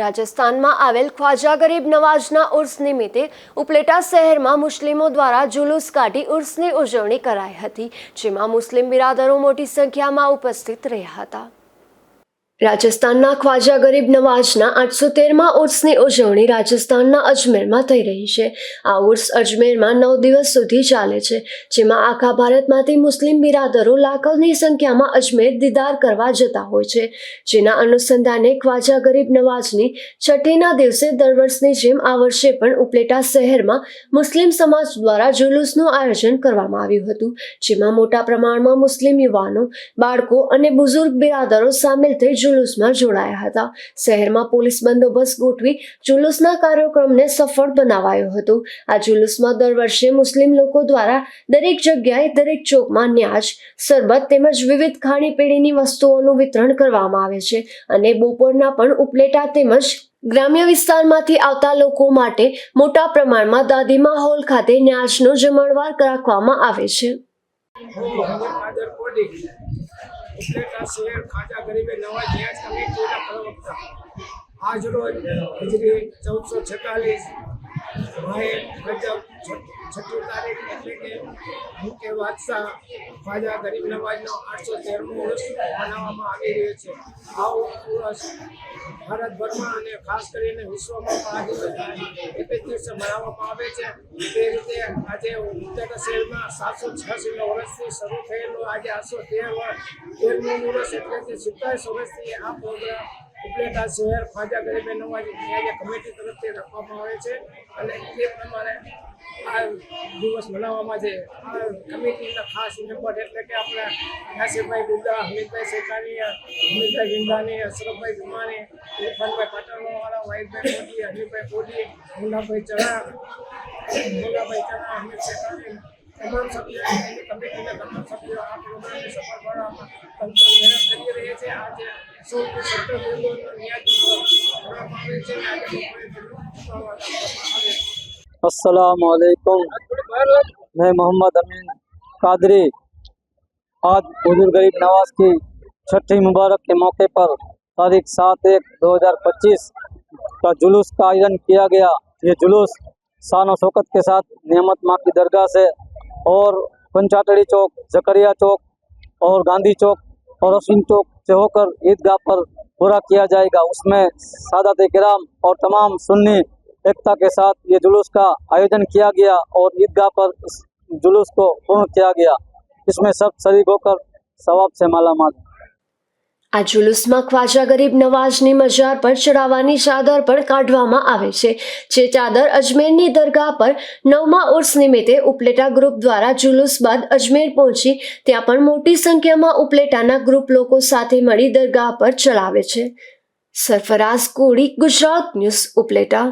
રાજસ્થાનમાં આવેલ ખ્વાજા ગરીબ નવાજના ઉર્સ નિમિત્તે ઉપલેટા શહેરમાં મુસ્લિમો દ્વારા જુલુસ કાઢી ઉર્સની ઉજવણી કરાઈ હતી, જેમાં મુસ્લિમ બિરાદરો મોટી સંખ્યામાં ઉપસ્થિત રહ્યા હતા. રાજસ્થાનના ખ્વાજા ગરીબ નવાજના આઠસો તેરમાં ઉર્સની ઉજવણી રાજસ્થાનના અજમેરમાં થઈ રહી છે. આ ઉર્સ અજમેરમાં નવ દિવસ સુધી ચાલે છે, જેમાં આખા ભારતમાંથી મુસ્લિમ બિરાદરો લાખોની સંખ્યામાં અજમેર દીદાર કરવા જતા હોય છે. જેના અનુસંધાને ખ્વાજા ગરીબ નવાજની છઠ્ઠીના દિવસે દર વર્ષની જેમ આ વર્ષે પણ ઉપલેટા શહેરમાં મુસ્લિમ સમાજ દ્વારા જુલુસનું આયોજન કરવામાં આવ્યું હતું, જેમાં મોટા પ્રમાણમાં મુસ્લિમ યુવાનો, બાળકો અને બુઝુર્ગ બિરાદરો સામેલ થઈ જુલુસમાં જોડાયા હતા. શહેરમાં પોલીસ બંદોબસ્ત ગોઠવી જુલુસના કાર્યક્રમને સફળ બનાવાયો હતો. આ જુલુસમાં દર વર્ષે મુસ્લિમ લોકો દ્વારા દરેક જગ્યાએ દરેક ચોકમાં ન્યાજ, શરબત તેમજ વિવિધ ખાણીપીણીની વસ્તુઓનું વિતરણ કરવામાં આવે છે અને બપોરના પણ ઉપલેટા તેમજ ગ્રામ્ય વિસ્તારમાંથી આવતા લોકો માટે મોટા પ્રમાણમાં દાદીમા હોલ ખાતે ન્યાજનો જમણવાર રાખવામાં આવે છે. ઉપલેટા શહેર ખાજા ગરીબે નવા ન્યાજ કમિટીના પ્રવક્તા. આજ રોજ હજરી ચૌદસો છેતાલીસ છઠ્ઠી તારીખ એટલે કે મુખ્ય બાદશાહ ખ્વાજા ગરીબ નવાજનો આઠસો તેરમો વર્ષ મનાવવામાં આવી રહ્યો છે. આ વર્ષ ભારતભરમાં અને ખાસ કરીને વિશ્વમાં પણ આજે એક જ દિવસે મનાવવામાં આવે છે. તે રીતે આજે ઉત્તર શહેરમાં સાતસો છ્યાસીનો વર્ષથી શરૂ થયેલો આજે આઠસો તેર વર્ષ, તેરમું વર્ષ એટલે વર્ષથી આ પ્રોગ્રામ ઉપલેટા શહેર ખ્વાજા ગરીબે નવાજી ન્યાય કમિટી તરફથી રાખવામાં આવે છે અને એ પ્રમાણે આ દિવસ મનાવવામાં છે આ કમિટીના ખાસ મેમ્બર એટલે કે આપણે નાસિરભાઈ ગુદ્દા હમીદભાઈ શેખાની હમીદભાઈ ગિંદાની અશરફભાઈ ગુમાની ઇરફાનભાઈ પાટણવાળા વાહિદભાઈ મોદી, હમીદભાઈ કોડી મુન્નાભાઈ ચણા મુન્નાભાઈ ચણા, હમીદ શેખાની તમામ સભ્યો કમિટીના તમામ સભ્યો આ પ્રોગ્રામને સફળ બનાવવામાં તંત્ર મહેનત કરી રહી છે. આજે સૌથી સત્તર બિંદુઓનો ન્યાય કરવામાં આવે છે અને આજે બપોરે તેનું ચુકાવવામાં આવે છે असलकुम मैं मोहम्मद अमीन कादरी आज बुजुर्ग गरीब नवाज की छठी मुबारक के मौके पर तारीख सात एक दो हज़ार पच्चीस का जुलूस का आयोजन किया गया ये जुलूस शान शौकत के साथ नियमत माँ की दरगाह से और पंचाटड़ी चौक जकरिया चौक और गांधी चौक और चौक से होकर ईदगाह पर पूरा किया जाएगा। उसमें सादात कराम और तमाम सुन्नी एकता के साथ ये जुलूस का आयोजन किया गया और ईदगाह पर इस जुलूस को पूर्ण किया गया। इसमें सब शरीक होकर सवाब से मालामाल। આ જુલુસમાં ખ્વાજા ગરીબ નવાજની મજાર પર ચડાવવાની ચાદર પણ કાઢવામાં આવે છે, જે ચાદર અજમેરની દરગાહ પર નવમા ઉર્સ નિમિત્તે ઉપલેટા ગ્રુપ દ્વારા જુલુસ બાદ અજમેર પહોંચી ત્યાં પણ મોટી સંખ્યામાં ઉપલેટાના ગ્રુપ લોકો સાથે મળી દરગાહ પર ચડાવે છે. સરફરાઝ કોડી ગુજરાત ન્યૂઝ ઉપલેટા.